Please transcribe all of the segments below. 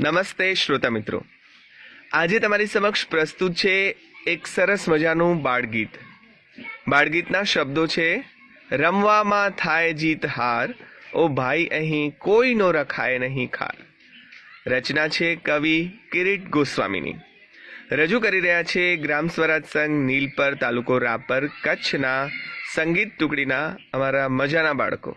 નમસ્તે શ્રોતા મિત્રો. આજે તમારી સમક્ષ પ્રસ્તુત છે એક સરસ મજાનું બાળગીત. બાળગીતના શબ્દો છે, રમવામાં થાય જીત હાર, ઓ ભાઈ અહીં કોઈનો રખાય નહીં ખાર. રચના છે કવિ કિરીટ ગોસ્વામીની. રજૂ કરી રહ્યા છે ગ્રામ સ્વરાજ સંઘ નીલપર તાલુકો રાપર કચ્છના સંગીત ટુકડીના અમારા મજાના બાળકો.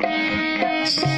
Thank you.